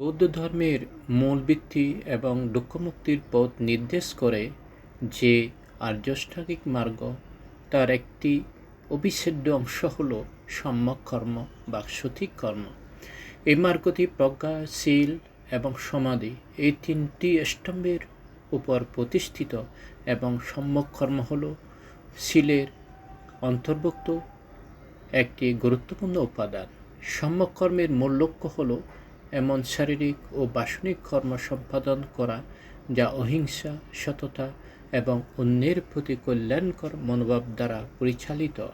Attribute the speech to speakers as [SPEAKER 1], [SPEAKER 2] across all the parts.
[SPEAKER 1] বৌদ্ধ ধর্মের মূল ভিত্তি এবং দুঃখমুক্তির পথ নির্দেশ করে যে আর্যষ্টাঙ্গিক মার্গ তার একটি অবিচ্ছেদ্য অংশ হল সম্যক কর্ম বা সঠিক কর্ম। এই মার্গটি প্রজ্ঞা, শীল এবং সমাধি এই তিনটি স্তম্ভের উপর প্রতিষ্ঠিত এবং সম্যক কর্ম হল শীলের অন্তর্ভুক্ত একটি গুরুত্বপূর্ণ উপাদান। সম্যক কর্মের মূল লক্ষ্য হল এমন শারীরিক ও বাসনিক কর্ম সম্পাদন করা যা অহিংসা, সততা এবং অন্যের প্রতি কল্যাণকর মনোভাব দ্বারা পরিচালিত।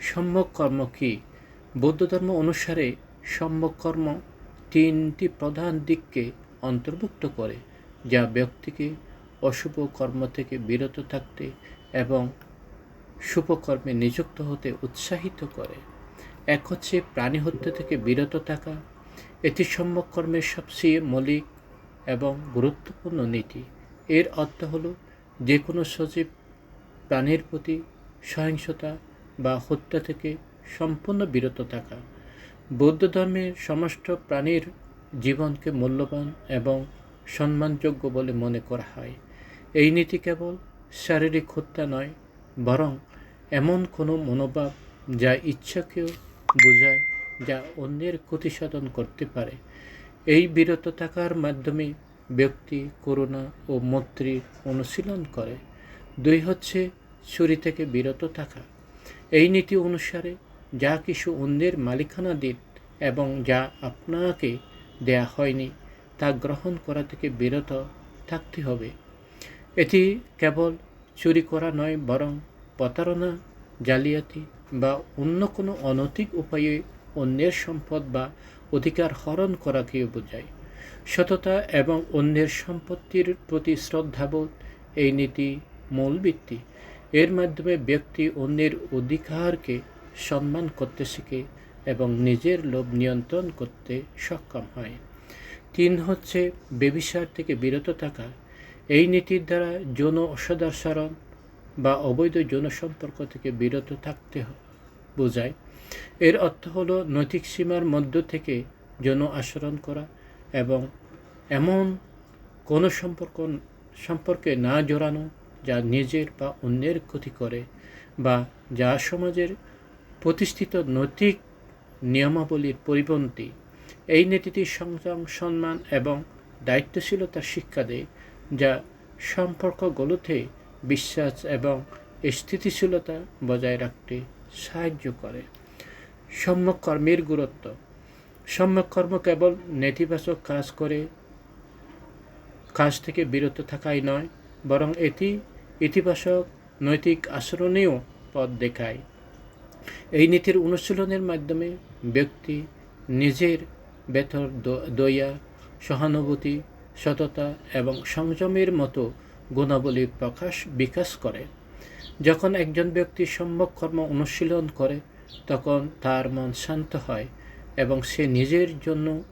[SPEAKER 1] সম্যক কর্ম কি? বৌদ্ধ ধর্ম অনুসারে সম্যক কর্ম তিনটি প্রধান দিককে অন্তর্ভুক্ত করে, যা ব্যক্তিকে অশুভ কর্ম থেকে বিরত থাকতে এবং শুভকর্মে নিযুক্ত হতে উৎসাহিত করে। এক হচ্ছে প্রাণী হত্যা থেকে বিরত থাকা এটি সম্যক কর্মের সবচেয়ে মৌলিক এবং গুরুত্বপূর্ণ নীতি। এর অর্থ হল যে কোনো সজীব প্রাণীর প্রতি সহিংসতা বা হত্যা থেকে সম্পূর্ণ বিরত থাকা। বৌদ্ধ ধর্মের সমস্ত প্রাণীর জীবনকে মূল্যবান এবং সম্মানযোগ্য বলে মনে করা হয়। এই নীতি কেবল শারীরিক হত্যা নয়, বরং এমন কোনো মনোভাব যা ইচ্ছাকেও বোঝায় যা অন্যের ক্ষতি সাধন করতে পারে। এই বিরত থাকার মাধ্যমে ব্যক্তি করুণা ও মৈত্রীর অনুশীলন করে। দুই হচ্ছে চুরি থেকে বিরত থাকা। এই নীতি অনুসারে যা কিছু অন্যের মালিকানাধীন এবং যা আপনাকে দেয়া হয়নি, তা গ্রহণ করা থেকে বিরত থাকতে হবে। এটি কেবল চুরি করা নয়, বরং প্রতারণা, জালিয়াতি বা অন্য কোনো অনৈতিক উপায়ে অন্যের সম্পদ বা অধিকার হরণ করাকেও বোঝায়। সততা এবং অন্যের সম্পত্তির প্রতি শ্রদ্ধাবোধ, এই নীতি মূল ভিত্তি এর মাধ্যমে ব্যক্তি অন্যের অধিকারকে সম্মান করতে শিখে এবং নিজের লোভ নিয়ন্ত্রণ করতে সক্ষম হয়। তিন হচ্ছে বেবিসার থেকে বিরত থাকা। এই নীতির দ্বারা যৌন অসদাচরণ বা অবৈধ যৌন সম্পর্ক থেকে বিরত থাকতে বোঝায়। এর অর্থ হল নৈতিক সীমার মধ্য থেকে যৌন আচরণ করা এবং এমন কোনো সম্পর্ক, সম্পর্কে না জড়ানো যা নিজের বা অন্যের ক্ষতি করে বা যা সমাজের প্রতিষ্ঠিত নৈতিক নিয়মাবলীর পরিপন্থী। এই নীতিটি সংযম, সম্মান এবং দায়িত্বশীলতার শিক্ষা দেয়, যা সম্পর্কগুলোতে বিশ্বাস এবং স্থিতিশীলতা বজায় রাখতে সাহায্য করে। সম্যক কর্মের গুরুত্ব। সম্যক কর্ম কেবল নেতিবাচক কাজ করে, কাজ থেকে বিরত থাকাই নয়, বরং এটি ইতিবাচক নৈতিক আচরণেও পথ দেখায়। এই নীতির অনুশীলনের মাধ্যমে ব্যক্তি নিজের বেতর দয়া, সহানুভূতি, সততা এবং সংযমের মতো গুণাবলী প্রকাশ, বিকাশ করে। যখন একজন ব্যক্তি সম্যক কর্ম অনুশীলন করে, তখন তার মন শান্ত হয় এবং সে নিজের জন্য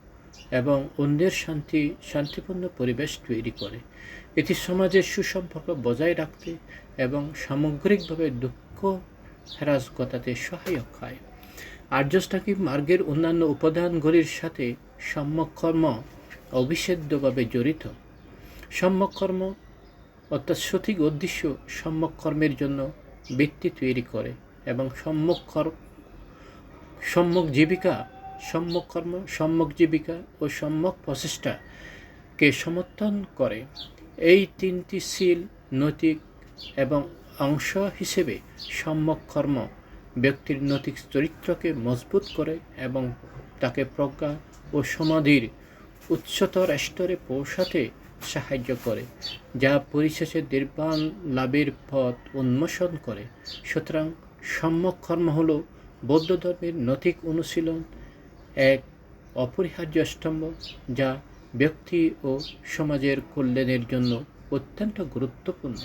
[SPEAKER 1] এবং অন্যের শান্তি, শান্তিপূর্ণ পরিবেশ তৈরি করে। এটি সমাজের সুসম্পর্ক বজায় রাখতে এবং সামগ্রিকভাবে দুঃখ হ্রাস ঘটাতে সহায়ক হয়। আর্যষ্টাঙ্গিক মার্গের অন্যান্য উপাদানগুলির সাথে সম্যক কর্ম অবিচ্ছেদ্যভাবে জড়িত। সম্যক কর্ম অর্থাৎ সঠিক উদ্দেশ্য সম্যক কর্মের জন্য ব্যক্তি তৈরি করে এবং সম্যক সম্যক জীবিকা, সম্যক কর্ম, সম্যক জীবিকা ও সম্যক প্রচেষ্টাকে সমর্থন করে। এই তিনটি শীল নৈতিক এবং অংশ হিসেবে সম্যক কর্ম ব্যক্তির নৈতিক চরিত্রকে মজবুত করে এবং তাকে প্রজ্ঞা ও সমাধির উচ্চতর স্তরে পৌঁছাতে সাহায্য করে, যা পরিশেষে নির্বাণ লাভের পথ উন্মোচন করে। সুতরাং সম্যক কর্ম হল বৌদ্ধ ধর্মের নৈতিক অনুশীলন, এক অপরিহার্য স্তম্ভ, যা ব্যক্তি ও সমাজের কল্যাণের জন্য অত্যন্ত গুরুত্বপূর্ণ।